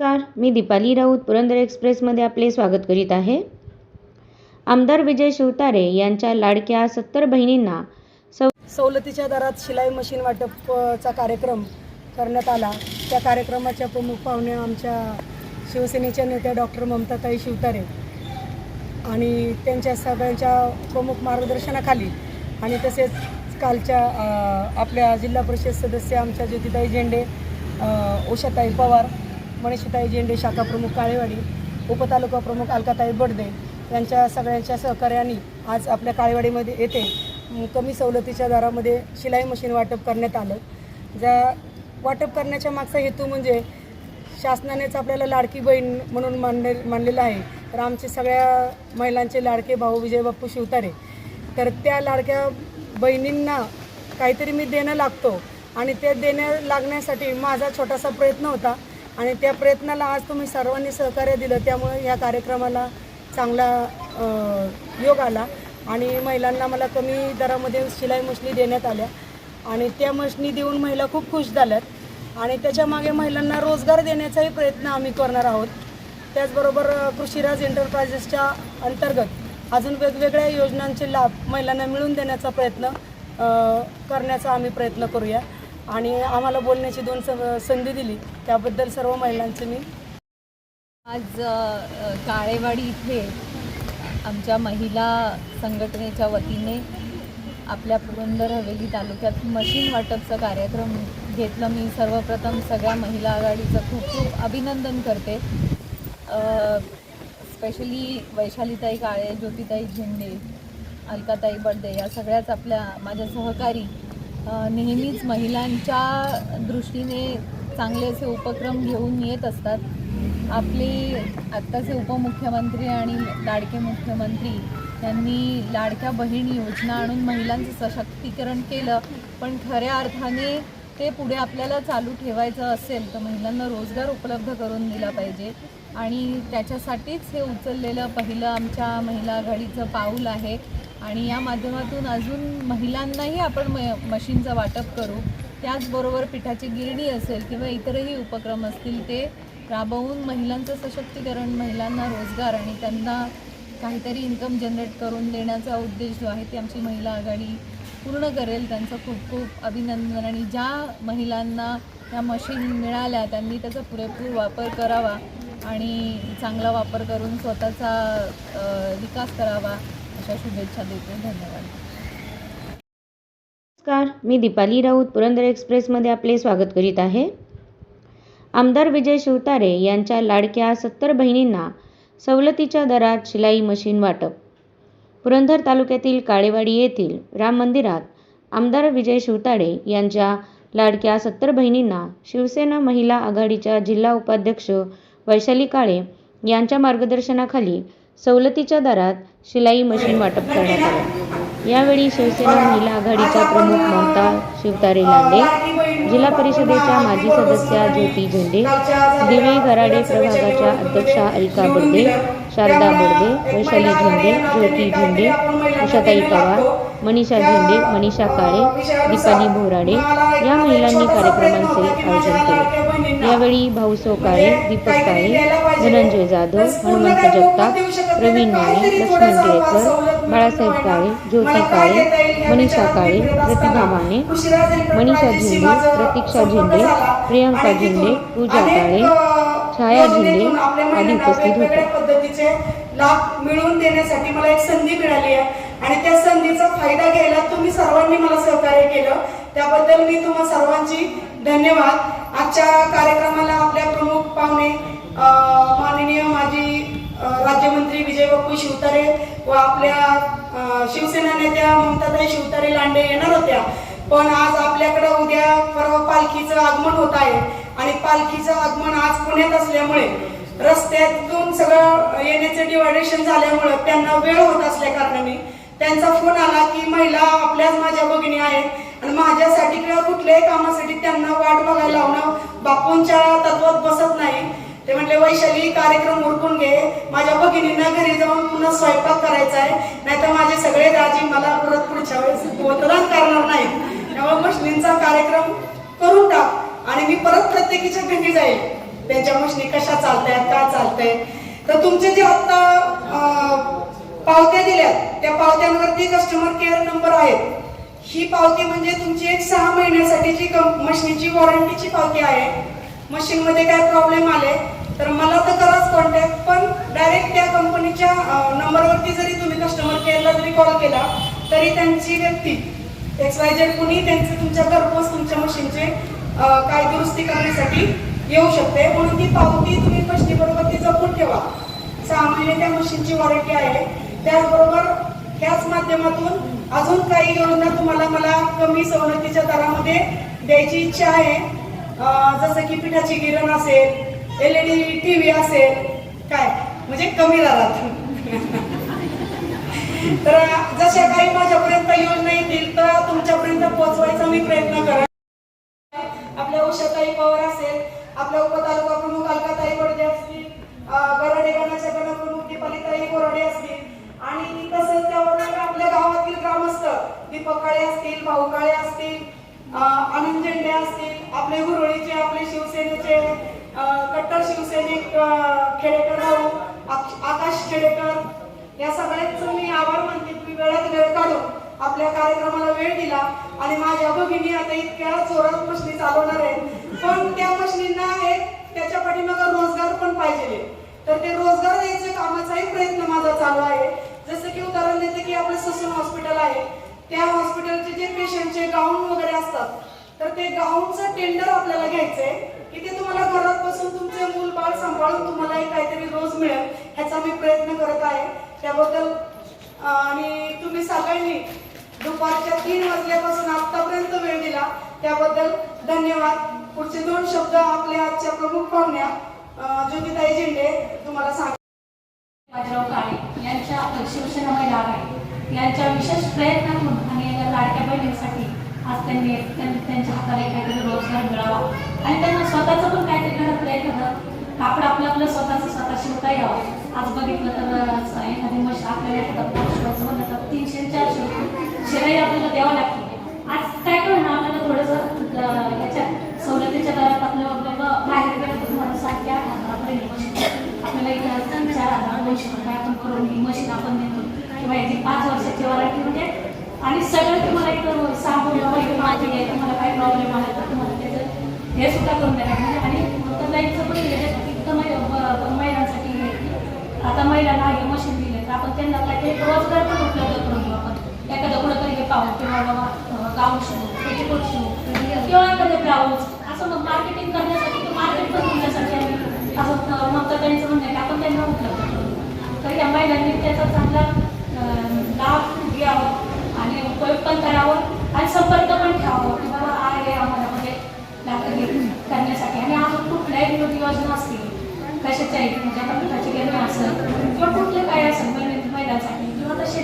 नमस्कार मी दीपाली राऊत पुरंदर एक्सप्रेसमध्ये आपले स्वागत करीत आहे. आमदार विजय शिवतारे यांच्या लाडक्या सत्तर बहिणींना सव सवलतीच्या दरात शिलाई मशीन वाटपचा कार्यक्रम करण्यात आला. त्या कार्यक्रमाच्या प्रमुख पाहुणे आमच्या शिवसेनेच्या नेत्या डॉक्टर ममताताई शिवतारे आणि त्यांच्या सगळ्यांच्या प्रमुख मार्गदर्शनाखाली आणि तसेच कालच्या आपल्या जिल्हा परिषद सदस्य आमच्या ज्योतिताई झेंडे उषाताई पवार मनीषाताई झेंडे शाखा प्रमुख काळेवाडी उपतालुका प्रमुख अलकाताई बडदे यांच्या सगळ्यांच्या सहकार्याने आज आपल्या काळेवाडीमध्ये येथे कमी सवलतीच्या दरामध्ये शिलाई मशीन वाटप करण्यात आलं. ज्या वाटप करण्याच्या मागचा हेतू म्हणजे शासनानेच आपल्याला लाडकी बहीण म्हणून मानले मानलेलं आहे. तर आमचे सगळ्या महिलांचे लाडके भाऊ विजय बाप्पू शिवतारे. तर त्या लाडक्या बहिणींना काहीतरी मी देणं लागतो आणि ते देण्या लागण्यासाठी माझा छोटासा प्रयत्न होता. आणि त्या प्रयत्नाला आज तुम्ही सर्वांनी सहकार्य दिलं त्यामुळे या कार्यक्रमाला चांगला योग आला. आणि महिलांना मला कमी दरामध्ये शिलाई मशनी देण्यात आल्या. आणि त्या मशनी देऊन महिला खूप खुश झाल्यात. आणि त्याच्यामागे महिलांना रोजगार देण्याचाही प्रयत्न आम्ही करणार आहोत. त्याचबरोबर कृषीराज एंटरप्राइजेसच्या अंतर्गत अजून वेगवेगळ्या योजनांचे लाभ महिलांना मिळवून देण्याचा प्रयत्न करण्याचा आम्ही प्रयत्न करूया. आणि आम्हाला बोलण्याची दोन स- संधी दिली. त्याबद्दल सर्व महिलांचे मी आज काळेवाडी इथे आमच्या महिला संघटनेच्या वतीने आपल्या पुरंदर हवेली तालुक्यात मशीन वाटपचा कार्यक्रम घेतलं. मी सर्वप्रथम सगळ्या महिला आघाडीचं खूप खूप अभिनंदन करते. स्पेशली वैशालीताई काळे ज्योतिताई झेंडे अलकाताई बडदे या सगळ्याच आपल्या माझ्या सहकारी नेहमीच महिलांच्या दृष्टीने चांगले असे उपक्रम घेऊन येत असतात. आपले आत्ताचे उपमुख्यमंत्री आणि लाडके मुख्यमंत्री यांनी लाडक्या बहीण योजना आणून महिलांचं सशक्तीकरण केलं. पण खऱ्या अर्थाने ते पुढे आपल्याला चालू ठेवायचं असेल तर महिलांना रोजगार उपलब्ध करून दिला पाहिजे. आणि त्याच्यासाठीच हे उचललेलं पहिलं आमच्या महिला आघाडीचं पाऊल आहे. आणि या माध्यमातून अजून महिलांनाही आपण म मशीनचं वाटप करू. त्याचबरोबर पिठाची गिरणी असेल किंवा इतरही उपक्रम असतील ते राबवून महिलांचं सशक्तीकरण महिलांना रोजगार आणि त्यांना काहीतरी इन्कम जनरेट करून देण्याचा उद्देश जो आहे ती आमची महिला आघाडी पूर्ण करेल. त्यांचं खूप खूप अभिनंदन. आणि ज्या महिलांना या मशीन मिळाल्या त्यांनी त्याचा पुरेपूर वापर करावा आणि चांगला वापर करून स्वतःचा विकास करावा. अशा शुभेच्छा देते धन्यवाद. नमस्कार मी दीपाली राऊत पुरंदर एक्सप्रेसमध्ये आपले स्वागत करीत आहे. आमदार विजय शिवतारे यांच्या लाडक्या सत्तर बहिणींना सवलतीच्या दरात शिलाई मशीन वाटप. पुरंदर तालुक्यातील काळेवाडी येथील राम मंदिरात आमदार विजय शिवतारे यांच्या लाडक्या सत्तर बहिणींना शिवसेना महिला आघाडीच्या जिल्हा उपाध्यक्ष वैशाली काळे यांच्या मार्गदर्शनाखाली सवलतीच्या दरात शिलाई मशीन वाटप करण्यात आलं. यावेळी शिवसेना महिला आघाडीच्या प्रमुख ममता शिवतारे लांडे जिल्हा परिषदेच्या माजी सदस्या ज्योती झेंडे दिवे गराडे प्रभागाच्या अध्यक्षा अलका बर्डे शारदा बर्डे वैशाली झेंडे ज्योती झेंडे उषाताई पवार मनीषा झेंडे मनीषा काळे दीपाली भोराडे या महिलांनी कार्यक्रमांचे आयोजन केले. यावेळी भाऊसो काळे दीपक काळे धनंजय जाधव हनुमंत जगताप प्रवीण माने लक्ष्मी टिळेकर बाळासाहेब काळे ज्योती काळे मनीषा काळे प्रतिभा माने मनीषा झेंडे प्रतीक्षा झेंडे प्रियंका झेंडे पूजा काळे छाया झेंडे आदी उपस्थित होते. पद्धतीचे लाभ मिळवून देण्यासाठी मला एक संधी मिळाली आहे. आणि त्या संधीचा फायदा घ्यायला तुम्ही सर्वांनी मला सहकार्य केलं. त्याबद्दल मी तुम्हा सर्वांची धन्यवाद. आजच्या कार्यक्रमाला आपल्या प्रमुख पाहुणे माननीय अं, राज्यमंत्री विजय बापू शिवतारे व आपल्या शिवसेना नेत्या ममताताई शिवतारे लांडे येणार होत्या. पण आज आपल्याकडं उद्या परवा पालखीचं आगमन होत आहे आणि पालखीचं आगमन आज पुण्यात असल्यामुळे रस्त्यातून सगळं येण्याचे डिवायडेशन झाल्यामुळं त्यांना वेळ होत असल्या कारणाने त्यांचा फोन आला की महिला आपल्याच माझ्या भगिनी आहेत आणि माझ्यासाठी किंवा कुठल्याही कामासाठी त्यांना वाट बघायला लावणं बापूंच्या तत्वात बसत नाही. ते म्हटले वैशाली कार्यक्रम उरकून घे. माझ्या भगिनींना घरी जाऊन पुन्हा स्वयंपाक करायचा आहे. नाहीतर माझे सगळे दाजी मला परत पुढच्या वेळेस मतदान करणार नाही त्यामुळे मशनींचा कार्यक्रम करून टाक आणि मी परत प्रत्येकीच्या घरी जाईल. त्यांच्या मशनी कशा चालतायत का चालतंय. तर तुमचे जे आत्ता पावत्या दिल्यात त्या पावत्यांवरती कस्टमर केअर नंबर आहेत. ही पावती म्हणजे तुमची एक सहा महिन्यासाठीची कं- वॉरंटीची पावती आहे मशीनमध्ये काय प्रॉब्लेम आले तर मला तर कराच कॉन्टॅक्ट पण डायरेक्ट त्या कंपनीच्या नंबरवरती जरी तुम्ही कस्टमर केअरला जरी कॉल केला तरी त्यांची व्यक्ती एक्स वाय झेड कुणी त्यांचे तुमच्या घरपोच तुमच्या मशीनचे काय दुरुस्ती करण्यासाठी येऊ शकते. म्हणून ती पावती तुम्ही मशीनीबरोबर ती जपून ठेवा. सहा महिने त्या मशीनची वॉरंटी आहे. त्याचबरोबर ह्याच माध्यमातून अजून काही योजना तुम्हाला मला कमी सवलतीच्या दरामध्ये द्यायची इच्छा आहे. जसं की पिठाची गिरण असेल L E D T V असेल काय? म्हणजे कमी दारात. तर जशा काही माझ्यापर्यंत योजना येतील तर तुमच्यापर्यंत पोहोचवायचा मी प्रयत्न करेन आपल्या उषाताई पवार असेल आपल्या उपतालुका प्रमुख अलकाताई बडदे असतील अं, गराडे गणाच्या गणप्रमुख दीपालीताई बोराडे असतील आणि तसंच त्याबरोबर आपल्या गावातील ग्रामस्थ दीपक काळे असतील भाऊ काळे असतील आनंद झेंडे असतील आपले हुरळीचे आपले शिवसेनेचे कट्टर शिवसैनिक खेडेकर भाऊ आकाश खेडेकर या सगळ्यांचं मी आभार मानते. की वेळात वेळ काढून आपल्या कार्यक्रमाला वेळ दिला आणि माझ्या भगिनी आता इतक्या जोरात मशनी चालवणार आहेत. पण त्या मशनींना एक त्याच्या पाठीमागं रोजगार पण पाहिजे तर ते रोजगार द्यायच्या कामाचाही प्रयत्न माझा चालू आहे. जसं की उदाहरण देते की आपलं ससून हॉस्पिटल आहे. त्या हॉस्पिटलचे जे पेशंटचे गाऊन वगैरे असतात तर ते गाऊनचं टेंडर आपल्याला घ्यायचंय की ते तुम्हाला घरात बसून तुमचे मूल बाळ सांभाळून तुम्हाला एक काहीतरी रोज मिळेल ह्याचा मी प्रयत्न करत आहे. त्याबद्दल आणि तुम्ही सगळ्यांनी दुपारच्या तीन वाजल्यापासून आतापर्यंत वेळ दिला. त्याबद्दल धन्यवाद. पुढचे दोन शब्द आपल्या आजच्या प्रमुख पाहुण्या ज्योतिताई झेंडे तुम्हाला सांग बाजीराव काळे. यांच्या शिवसेना महिला आहे. यांच्या विशेष प्रयत्नातून आणि या लाडक्या बहिणींसाठी आज त्यांनी त्यांच्या हाताला काहीतरी रोजगार मिळावा. आणि त्यांना स्वतःचं पण काहीतरी घरात प्रयत्न करत कापड आपलं आपलं स्वतःचं स्वतः शिवता यावं. आज बघितलं तर एखादी मशीन आपल्याला एखादा शिवायचं म्हणलं तर तीनशे चारशे रुपये. शिराई आपल्याला द्यावं लागते. आज काय करणं आपल्याला थोडंसं याच्या याच्यात सवलतीच्या दरात आपलं आपल्याला बाहेर गेलं तर तुम्हाला सात ते आठ हजारापर्यंत मशीन आपल्याला इथं चार हजार दोनशे रुपये आपण करून ही मशीन आपण देतो. किंवा याची पाच वर्षाची वराठी म्हणजे आणि सगळं तुम्हाला एक सांगून वगैरे माहिती आहे तुम्हाला काय प्रॉब्लेम आला तर तुम्हाला त्याचं हे सुद्धा करून द्यायला म्हणजे आणि तर लाईटचं पण याच्यात इतकं महिलांसाठी आता महिलांना हे मशीन दिले तर आपण त्यांना काय ते रोजगार पण उपलब्ध करून देऊ आपण. एखादं कुठंतरी हे पाहू किंवा बाबा गाऊ गाऊन शिवू पेटीकोट शिवू किंवा एखादं ब्लाऊज. असं मग मार्केटिंग करण्यासाठी किंवा मार्केट पण करण्यासाठी असं मग त्यांचं म्हणणं आहे की आपण त्यांना उपलब्ध करू. तर या महिलांनी त्याचा चांगला लाभ घ्यावा. आणि पण करावं आणि संपर्क पण ठेवावं. की बाबा आहे आम्हाला म्हणजे दाखल करण्यासाठी. आणि अजून कुठल्याही विरोधी योजना असतील कशाच्याही म्हणजे आपण पिठाची गेम असेल किंवा कुठले काय असेल महिला महिलांसाठी किंवा तसे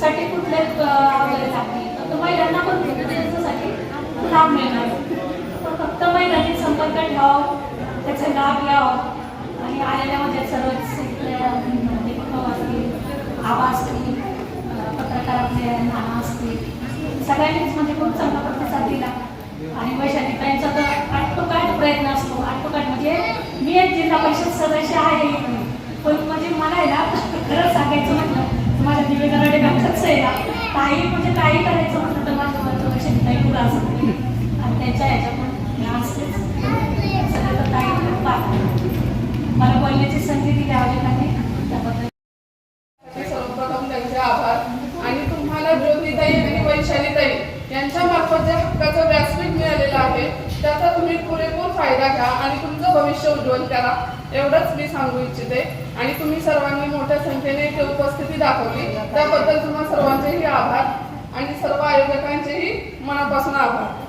साठी कुठले वगैरे लागतील तर तो महिलांना पण त्याच्यासाठी लाभ मिळणार. तर फक्त महिलांनी संपर्क ठेवावं त्याचा लाभ घ्यावा. आणि आलेल्या म्हणजे सर्वच इथल्या, म्हणजे अं, दीपक भाऊ असतील आबा असतील अं, पत्रकार आपले नाना असतील म्हणजे खूप चांगला प्रतिसाद दिला. आणि वैशालीताईंचा तर आटोकाट प्रयत्न असतो. आटोकाट म्हणजे मी एक जिल्हा परिषद सदस्य आहे पण म्हणजे मला आहे ना सांगायचं म्हटलं माझ्या दिवेगाकडे घातच आहे ना. काही म्हणजे काही करायचं म्हटलं तर माझ्या माझं वैशालीताई पुढं असत आणि त्यांच्या ह्याच्यातून पण असतेच सगळं काही बात मला बोलण्याची संधी दिली आवडली त्याबद्दल सर्वप्रथम त्यांचे आभार आणि तुम्हाला ज्योतिताई आणि वैशालीताई यांच्या जे हक्काचं व्यासपीठ मिळालेलं आहे. त्याचा तुम्ही पुरेपूर फायदा घ्या आणि तुमचं भविष्य उज्ज्वल करा. एवढंच मी सांगू इच्छिते. आणि तुम्ही सर्वांनी मोठ्या संख्येने इथे उपस्थिती दाखवली. त्याबद्दल तुम्हाला सर्वांचेही आभार आणि सर्व आयोजकांचेही मनापासून आभार.